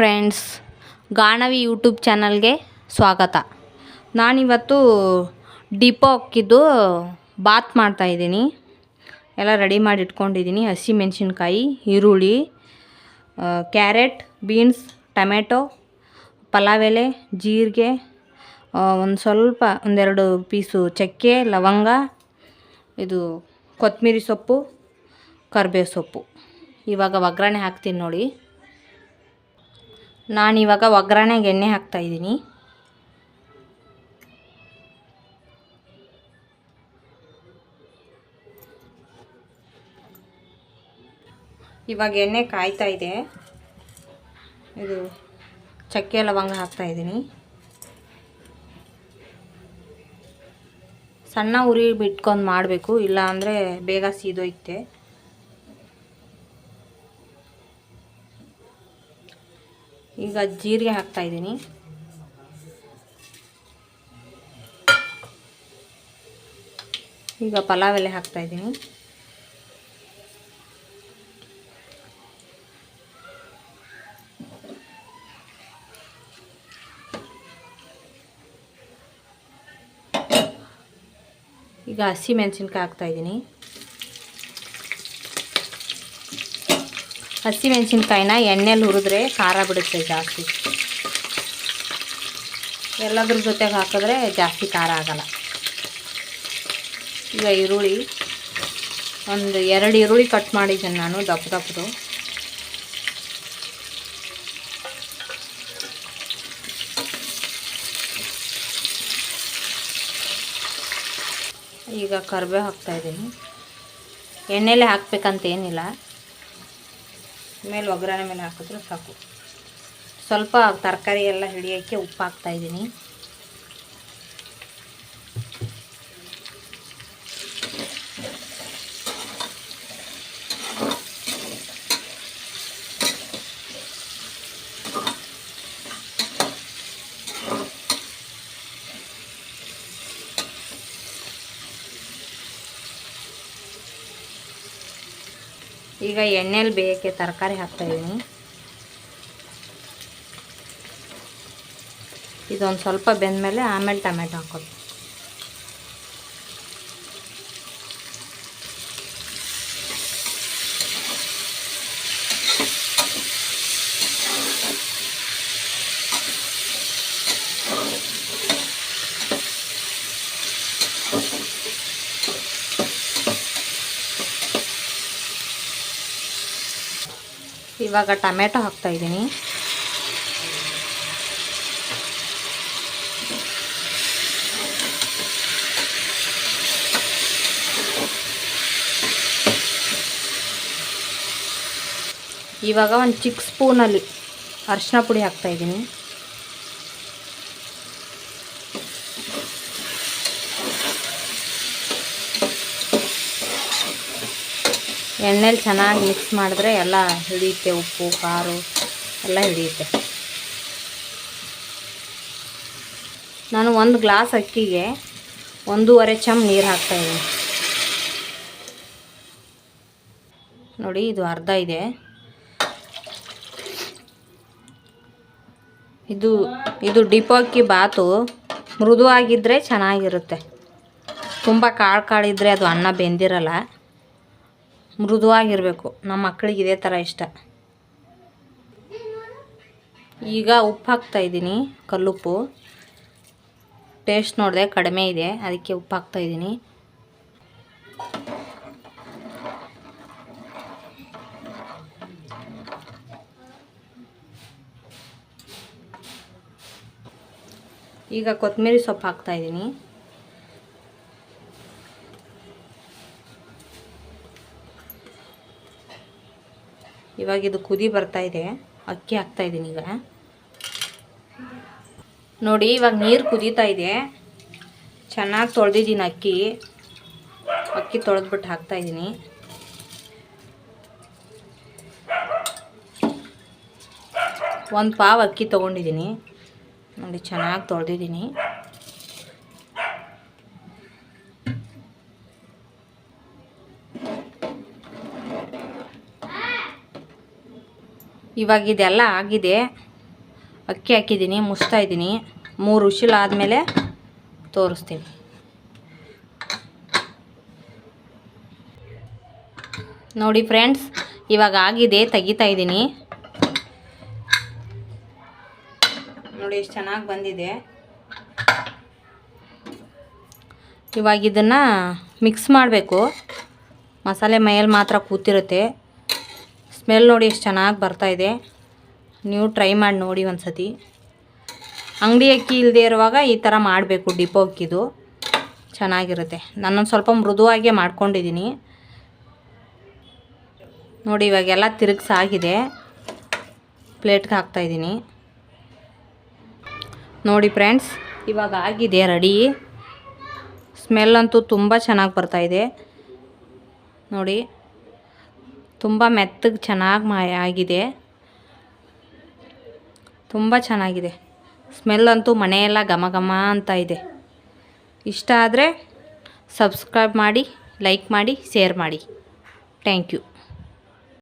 Friends, ಗಾಣವಿ YouTube ಚಾನಲ್ಗೆ ಸ್ವಾಗತ. ನಾನಿವತ್ತು ಡಿಪೋ ಹಾಕಿದ್ದು ಬಾತ್ ಮಾಡ್ತಾಯಿದ್ದೀನಿ ಎಲ್ಲ ರೆಡಿ ಮಾಡಿ ಇಟ್ಕೊಂಡಿದ್ದೀನಿ. ಹಸಿ ಮೆಣಸಿನ್ಕಾಯಿ, ಈರುಳ್ಳಿ ಕ್ಯಾರೆಟ್, ಬೀನ್ಸ್, ಟೊಮೆಟೊ, ಪಲಾವ್ ಎಲೆ, ಜೀರಿಗೆ ಒಂದು ಸ್ವಲ್ಪ ಒಂದೆರಡು ಪೀಸು ಚಕ್ಕೆ, ಲವಂಗ, ಇದು ಕೊತ್ತಂಬರಿ ಸೊಪ್ಪು, ಕರಿಬೇವು ಸೊಪ್ಪು. ಇವಾಗ ಒಗ್ಗರಣೆ ಹಾಕ್ತೀನಿ ನೋಡಿ. ನಾನಿವಾಗ ಒಗ್ಗರಣೆಗೆ ಎಣ್ಣೆ ಹಾಕ್ತಾಯಿದ್ದೀನಿ ಇವಾಗ ಎಣ್ಣೆ ಕಾಯ್ತಾ ಇದೆ. ಇದು ಚಕ್ಕೆ ಲವಂಗ ಹಾಕ್ತಾಯಿದ್ದೀನಿ ಸಣ್ಣ ಉರಿ ಬಿಟ್ಕೊಂಡು ಮಾಡಬೇಕು ಇಲ್ಲ ಅಂದರೆ ಬೇಗ ಸೀದೋಯ್ತೆ. ಈಗ ಜೀರಿಗೆ ಹಾಕ್ತಾ ಇದ್ದೀನಿ. ಈಗ ಪಲಾವ್ ಎಲೆ ಹಾಕ್ತಾ ಇದ್ದೀನಿ. ಈಗ ಹಸಿ ಹಾಕ್ತಾ ಇದ್ದೀನಿ ಹಸಿ ಎಣ್ಣೆಲಿ ಹುರಿದ್ರೆ ಖಾರ ಬಿಡುತ್ತೆ ಜಾಸ್ತಿ. ಎಲ್ಲದ್ರ ಜೊತೆಗೆ ಹಾಕಿದ್ರೆ ಜಾಸ್ತಿ ಖಾರ ಆಗಲ್ಲ. ಈಗ ಈರುಳ್ಳಿ, ಒಂದು ಎರಡು ಈರುಳ್ಳಿ ಕಟ್ ಮಾಡಿದ್ದೀನಿ ನಾನು ದಪ್ಪ ದಪ್ಪದು. ಈಗ ಕರ್ಬೇವು ಹಾಕ್ತಾಯಿದ್ದೀನಿ ಎಣ್ಣೆಲೆ ಹಾಕ್ಬೇಕಂತ ಏನಿಲ್ಲ. ಮೇಲೆ ಒಗ್ಗರಣೆ ಮೇಲೆ ಹಾಕಿದ್ರೆ ಸಾಕು. ಸ್ವಲ್ಪ ತರಕಾರಿ ಎಲ್ಲ ಹಿಡಿಯೋಕ್ಕೆ ಉಪ್ಪು ಹಾಕ್ತಾ ಈಗ ಎಣ್ಣೆಲಿ ಬೇಯಕ್ಕೆ ತರಕಾರಿ ಹಾಕ್ತಾಯಿದ್ದೀನಿ ಇದೊಂದು ಸ್ವಲ್ಪ ಬೆಂದಮೇಲೆ ಆಮೇಲೆ ಟೊಮೆಟೊ ಹಾಕೋದು. ಇವಾಗ ಟೊಮೆಟೊ ಹಾಕ್ತಾ ಇದ್ದೀನಿ. ಇವಾಗ ಒಂದು ಚಿಕ್ಕ ಸ್ಪೂನಲ್ಲಿ ಅರಿಶಿನ ಪುಡಿ ಹಾಕ್ತಾ ಎಣ್ಣೆಲಿ ಚೆನ್ನಾಗಿ ಮಿಕ್ಸ್ ಮಾಡಿದ್ರೆ ಎಲ್ಲ ಹಿಡಿಯುತ್ತೆ ಉಪ್ಪು, ಖಾರು ಎಲ್ಲ ಹಿಡಿಯುತ್ತೆ. ನಾನು ಒಂದು ಗ್ಲಾಸ್ ಅಕ್ಕಿಗೆ ಒಂದೂವರೆ ಚಮ್ ನೀರು ಹಾಕ್ತಾಯಿದ್ದೀನಿ ನೋಡಿ, ಇದು ಅರ್ಧ ಇದೆ. ಇದು ಇದು ಡಿಪೋ ಅಕ್ಕಿ ಬಾತು ಮೃದುವಾಗಿದ್ದರೆ ಚೆನ್ನಾಗಿರುತ್ತೆ. ತುಂಬ ಕಾಳು ಕಾಳಿದ್ರೆ ಅದು ಅನ್ನ ಬೆಂದಿರಲ್ಲ. ಮೃದುವಾಗಿರಬೇಕು. ನಮ್ಮ ಮಕ್ಕಳಿಗೆ ಇದೇ ಥರ ಇಷ್ಟ. ಈಗ ಉಪ್ಪು ಹಾಕ್ತಾ ಇದ್ದೀನಿ, ಕಲ್ಲುಪ್ಪು. ಟೇಸ್ಟ್ ನೋಡಿದೆ ಕಡಿಮೆ ಇದೆ, ಅದಕ್ಕೆ ಉಪ್ಪು ಹಾಕ್ತಾ ಇದ್ದೀನಿ. ಈಗ ಕೊತ್ತಂಬರಿ ಸೊಪ್ಪು ಹಾಕ್ತಾ ಇವಾಗ ಇದು ಕುದಿ ಬರ್ತಾ ಇದೆ. ಅಕ್ಕಿ ಹಾಕ್ತಾ ಇದ್ದೀನಿ ಈಗ. ನೋಡಿ, ಇವಾಗ ನೀರು ಕುದೀತಾ ಇದೆ. ಚೆನ್ನಾಗಿ ತೊಳೆದಿದ್ದೀನಿ ಅಕ್ಕಿ. ಅಕ್ಕಿ ತೊಳೆದ್ಬಿಟ್ಟು ಹಾಕ್ತಾ ಇದ್ದೀನಿ ಒಂದು ಪಾವ್ ಅಕ್ಕಿ ತೊಗೊಂಡಿದ್ದೀನಿ ನೋಡಿ, ಚೆನ್ನಾಗಿ ತೊಳೆದಿದ್ದೀನಿ ಇವಾಗ ಇದೆಲ್ಲ ಆಗಿದೆ. ಅಕ್ಕಿ ಹಾಕಿದ್ದೀನಿ, ಮುಚ್ತಾ ಇದ್ದೀನಿ. ಮೂರು ಉಸಿಲು ಆದಮೇಲೆ ತೋರಿಸ್ತೀನಿ. ನೋಡಿ ಫ್ರೆಂಡ್ಸ್, ಇವಾಗ ಆಗಿದೆ, ತೆಗಿತಾ ಇದ್ದೀನಿ. ನೋಡಿ ಎಷ್ಟು ಚೆನ್ನಾಗಿ ಬಂದಿದೆ. ಇವಾಗ ಇದನ್ನು ಮಿಕ್ಸ್ ಮಾಡಬೇಕು. ಮಸಾಲೆ ಮೈಯಲ್ಲಿ ಮಾತ್ರ ಕೂತಿರುತ್ತೆ. ಸ್ಮೆಲ್ ನೋಡಿ ಎಷ್ಟು ಚೆನ್ನಾಗಿ ಬರ್ತಾಯಿದೆ ನೀವು ಟ್ರೈ ಮಾಡಿ ನೋಡಿ ಒಂದು ಸತಿ ಅಂಗಡಿ ಅಕ್ಕಿ ಇಲ್ಲದೆ ಇರುವಾಗ ಈ ಥರ ಮಾಡಬೇಕು ಡಿಪೋ ಅಕ್ಕಿದು. ಚೆನ್ನಾಗಿರುತ್ತೆ. ನಾನೊಂದು ಸ್ವಲ್ಪ ಮೃದುವಾಗೇ ಮಾಡ್ಕೊಂಡಿದ್ದೀನಿ. ನೋಡಿ, ಇವಾಗೆಲ್ಲ ತಿರುಗಿಸಾಗಿದೆ. ಪ್ಲೇಟ್ಗೆ ಹಾಕ್ತಾಯಿದ್ದೀನಿ ನೋಡಿ ಫ್ರೆಂಡ್ಸ್ ಇವಾಗ ಆಗಿದೆ ರೆಡಿ ಸ್ಮೆಲ್ ಅಂತೂ ತುಂಬ ಚೆನ್ನಾಗಿ ಬರ್ತಾಯಿದೆ ನೋಡಿ. ತುಂಬ ಮೆತ್ತಗೆ ಚೆನ್ನಾಗಿ ಮಾ ಆಗಿದೆ. ತುಂಬ ಚೆನ್ನಾಗಿದೆ. ಸ್ಮೆಲ್ ಅಂತೂ ಮನೆಯೆಲ್ಲ ಘಮ ಘಮ ಅಂತ ಇದೆ. ಇಷ್ಟ ಆದರೆ ಸಬ್ಸ್ಕ್ರೈಬ್ ಮಾಡಿ, ಲೈಕ್ ಮಾಡಿ, ಶೇರ್ ಮಾಡಿ. Thank you.